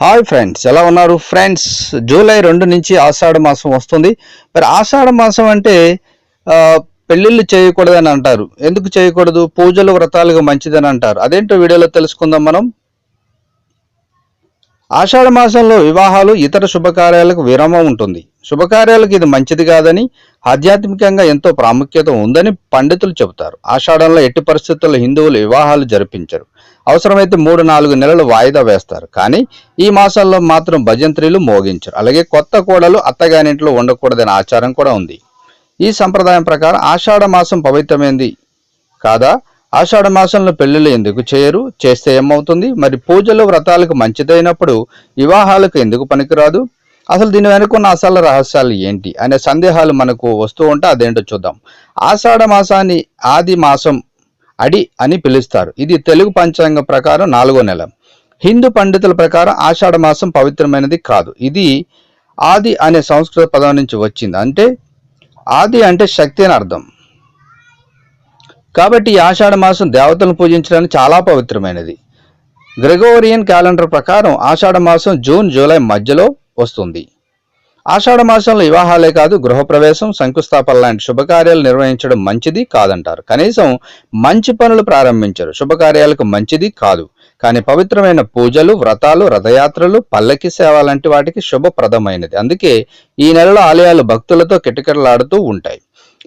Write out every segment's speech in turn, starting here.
Hi friends ఎలా ఉన్నారు? Friends July రెండు నుంచి ఆషాఢ మాసం వస్తుంది. మరి ఆషాఢ మాసం అంటే పెళ్ళిళ్ళు చేయకూడదని అంటారు. ఎందుకు చేయకూడదు? పూజలు వ్రతాలుగా మంచిదని అంటారు. అదేంటో వీడియోలో తెలుసుకుందాం మనం. ఆషాఢ మాసంలో వివాహాలు ఇతర శుభకార్యాలకు విరామం ఉంటుంది. శుభకార్యాలకు ఇది మంచిది కాదని ఆధ్యాత్మికంగా ఎంతో ప్రాముఖ్యత ఉందని పండితులు చెబుతారు. ఆషాఢంలో ఎట్టి పరిస్థితుల్లో హిందువులు వివాహాలు జరిపించరు. అవసరమైతే మూడు నాలుగు నెలలు వాయిదా వేస్తారు. కానీ ఈ మాసంలో మాత్రం భజంత్రీలు మోగించరు. అలాగే కొత్త కోడలు అత్తగారింట్లో ఉండకూడదనే ఆచారం కూడా ఉంది. ఈ సంప్రదాయం ప్రకారం ఆషాఢ మాసం పవిత్రమైంది కాదా? ఆషాఢ మాసంలో పెళ్ళిళ్ళు ఎందుకు చేయరు? చేస్తే ఏమవుతుంది? మరి పూజలు వ్రతాలకు మంచిదైనప్పుడు వివాహాలకు ఎందుకు పనికిరాదు? అసలు దీని వెనుకున్న అసలు రహస్యాలు ఏంటి? అనే సందేహాలు మనకు వస్తూ ఉంటే అదేంటో చూద్దాం. ఆషాఢ మాసాన్ని ఆది మాసం అడి అని పిలుస్తారు. ఇది తెలుగు పంచాంగం ప్రకారం నాలుగో నెల. హిందూ పండితుల ప్రకారం ఆషాఢ మాసం పవిత్రమైనది కాదు. ఇది ఆది అనే సంస్కృత పదం నుంచి వచ్చింది. అంటే ఆది అంటే శక్తి అని అర్థం. కాబట్టి ఈ ఆషాఢ మాసం దేవతలను పూజించడానికి చాలా పవిత్రమైనది. గ్రెగోరియన్ క్యాలెండర్ ప్రకారం ఆషాఢ మాసం జూన్ జూలై మధ్యలో వస్తుంది. ఆషాఢ మాసంలో వివాహాలే కాదు గృహప్రవేశం శంకుస్థాపన లాంటి శుభకార్యాలు నిర్వహించడం మంచిది కాదంటారు. కనీసం మంచి పనులు ప్రారంభించరు. శుభకార్యాలకు మంచిది కాదు. కానీ పవిత్రమైన పూజలు వ్రతాలు రథయాత్రలు పల్లకి సేవ లాంటి వాటికి శుభప్రదమైనది. అందుకే ఈ నెలలో ఆలయాలు భక్తులతో కిటకిటలాడుతూ ఉంటాయి.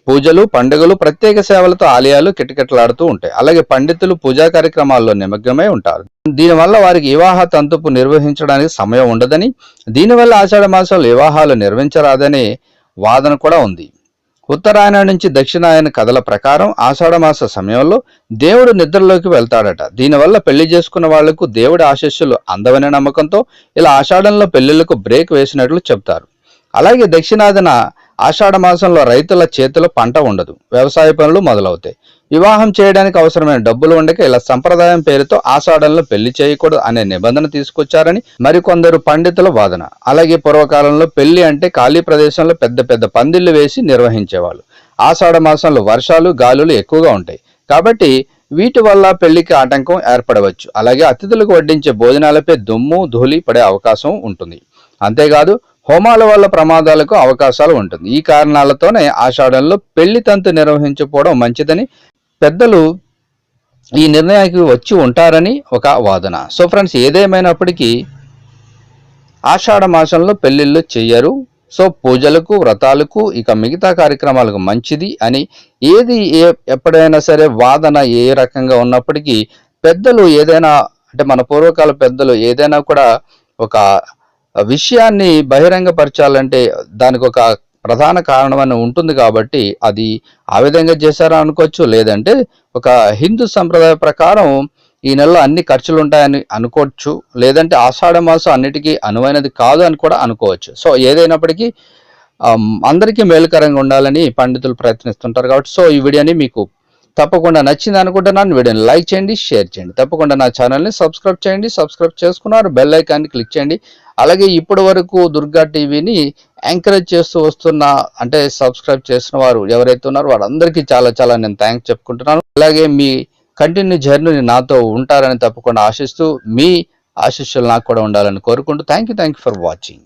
పూజలు పండుగలు ప్రత్యేక సేవలతో ఆలయాలు కిటకిటలాడుతూ ఉంటాయి. అలాగే పండితులు పూజా కార్యక్రమాల్లో నిమగ్నమై ఉంటారు. దీనివల్ల వారికి వివాహ తంతుపు నిర్వహించడానికి సమయం ఉండదని దీనివల్ల ఆషాఢ మాసంలో వివాహాలు నిర్వహించరాదనే వాదన కూడా ఉంది. ఉత్తరాయణ నుంచి దక్షిణాయన కథల ప్రకారం ఆషాఢ మాస సమయంలో దేవుడు నిద్రలోకి వెళ్తాడట. దీనివల్ల పెళ్ళి చేసుకున్న వాళ్ళకు దేవుడి ఆశీస్సులు అందవనే నమ్మకంతో ఇలా ఆషాఢంలో పెళ్ళిళ్ళకు బ్రేక్ వేసినట్లు చెప్తారు. అలాగే దక్షిణాదిన ఆషాఢ మాసంలో రైతుల చేతిలో పంట ఉండదు వ్యవసాయ పనులు మొదలవుతాయి. వివాహం చేయడానికి అవసరమైన డబ్బులు ఉండక ఇలా సంప్రదాయం పేరుతో ఆషాఢంలో పెళ్ళి చేయకూడదు అనే నిబంధన తీసుకొచ్చారని మరికొందరు పండితుల వాదన. అలాగే పూర్వకాలంలో పెళ్ళి అంటే ఖాళీ ప్రదేశంలో పెద్ద పెద్ద పందిళ్ళు వేసి నిర్వహించేవాళ్ళు. ఆషాఢ మాసంలో వర్షాలు గాలులు ఎక్కువగా ఉంటాయి. కాబట్టి వీటి వల్ల పెళ్ళికి ఆటంకం ఏర్పడవచ్చు. అలాగే అతిథులకు వడ్డించే భోజనాలపై దుమ్ము ధూళి పడే అవకాశం ఉంటుంది. అంతేకాదు హోమాల వల్ల ప్రమాదాలకు అవకాశాలు ఉంటుంది. ఈ కారణాలతోనే ఆషాఢంలో పెళ్ళి తంతు నిర్వహించకపోవడం మంచిదని పెద్దలు ఈ నిర్ణయానికి వచ్చి ఉంటారని ఒక వాదన. సో ఫ్రెండ్స్ ఏదేమైనప్పటికీ ఆషాఢ మాసంలో పెళ్ళిళ్ళు చెయ్యరు. సో పూజలకు వ్రతాలకు ఇక మిగతా కార్యక్రమాలకు మంచిది అని ఏది ఏ ఎప్పుడైనా సరే వాదన ఏ రకంగా ఉన్నప్పటికీ పెద్దలు ఏదైనా అంటే మన పూర్వకాల పెద్దలు ఏదైనా కూడా ఒక విషయాన్ని బహిరంగపరచాలంటే దానికి ఒక ప్రధాన కారణం ఉంటుంది కాబట్టి అది ఆ విధంగా చేశారా అనుకోవచ్చు. లేదంటే ఒక హిందూ సంప్రదాయ ప్రకారం ఈ నెలలో అన్ని ఖర్చులు ఉంటాయని అనుకోవచ్చు. లేదంటే ఆషాఢ మాసం అన్నిటికీ అనువైనది కాదు అని కూడా అనుకోవచ్చు. సో ఏదైనప్పటికీ అందరికీ మేలుకరంగా ఉండాలని పండితులు ప్రయత్నిస్తుంటారు కాబట్టి సో ఈ వీడియోని మీకు తప్పకుండా నచ్చింది అనుకుంటున్నాను. వీడియోని లైక్ చేయండి షేర్ చేయండి. తప్పకుండా నా ఛానల్ని సబ్స్క్రైబ్ చేయండి సబ్స్క్రైబ్ చేసుకున్నారు బెల్ ఐకాన్ని క్లిక్ చేయండి. అలాగే ఇప్పటి వరకు దుర్గా టీవీని ఎంకరేజ్ చేస్తూ వస్తున్న అంటే సబ్స్క్రైబ్ చేసిన వారు ఎవరైతే ఉన్నారో వారందరికీ చాలా చాలా నేను థ్యాంక్స్ చెప్పుకుంటున్నాను. అలాగే మీ కంటిన్యూ జర్నీ నాతో ఉంటారని తప్పకుండా ఆశిస్తూ మీ ఆశీస్సులు నాకు కూడా ఉండాలని కోరుకుంటూ thank you thank you for watching.